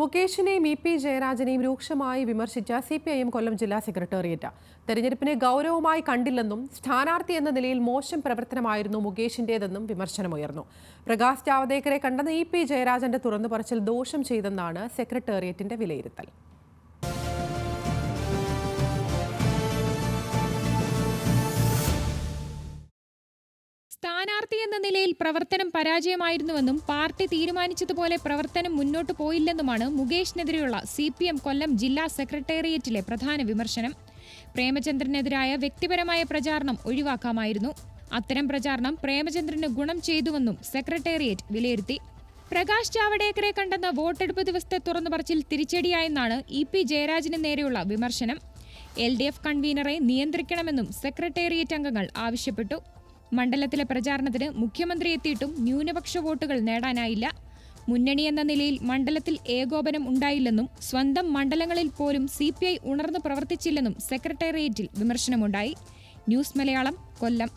മുകേഷിനെയും E P ജയരാജനെയും രൂക്ഷമായി വിമർശിച്ച C P I M Kollam ജില്ലാ സെക്രട്ടേറിയറ്റ്. തെരഞ്ഞെടുപ്പിനെ ഗൗരവമായി കണ്ടില്ലെന്നും സ്ഥാനാർത്ഥി എന്ന നിലയിൽ മോശം പ്രവർത്തനമായിരുന്നു മുകേഷിന്റേതെന്നും വിമർശനമുയർന്നു. പ്രകാശ് ജാവദേക്കറെ കണ്ടെന്ന് ഇ പി ജയരാജന്റെ തുറന്നു പറച്ചിൽ ദോഷം ചെയ്തെന്നാണ് സെക്രട്ടേറിയറ്റിന്റെ വിലയിരുത്തൽ. സ്ഥാനാർത്ഥി എന്ന നിലയിൽ പ്രവർത്തനം പരാജയമായിരുന്നുവെന്നും പാർട്ടി തീരുമാനിച്ചതുപോലെ പ്രവർത്തനം മുന്നോട്ടു പോയില്ലെന്നുമാണ് മുകേഷിനെതിരെയുള്ള സി പി എം കൊല്ലം ജില്ലാ സെക്രട്ടേറിയറ്റിലെ പ്രധാന വിമർശനം. പ്രേമചന്ദ്രനെതിരായ വ്യക്തിപരമായ പ്രചാരണം ഒഴിവാക്കാമായിരുന്നു. അത്തരം പ്രചാരണം പ്രേമചന്ദ്രന് ഗുണം ചെയ്തുവെന്നും സെക്രട്ടേറിയറ്റ് വിലയിരുത്തി. പ്രകാശ് ജാവഡേക്കറെ കണ്ടെന്ന വോട്ടെടുപ്പ് ദിവസത്തെ തുറന്നു പറച്ചിൽ തിരിച്ചടിയായെന്നാണ് ഇ പി ജയരാജന് നേരെയുള്ള വിമർശനം. എൽ ഡി എഫ് കൺവീനറെ നിയന്ത്രിക്കണമെന്നും സെക്രട്ടേറിയറ്റ് അംഗങ്ങൾ ആവശ്യപ്പെട്ടു. മണ്ഡലത്തിലെ പ്രചാരണത്തിന് മുഖ്യമന്ത്രി എത്തിയിട്ടും ന്യൂനപക്ഷ വോട്ടുകൾ നേടാനായില്ല. മുന്നണി എന്ന നിലയിൽ മണ്ഡലത്തിൽ ഏകോപനം ഉണ്ടായില്ലെന്നും സ്വന്തം മണ്ഡലങ്ങളിൽ പോലും സി പി ഐ ഉണർന്നു പ്രവർത്തിച്ചില്ലെന്നും സെക്രട്ടേറിയറ്റിൽ വിമർശനമുണ്ടായി. ന്യൂസ് മലയാളം കൊല്ലം.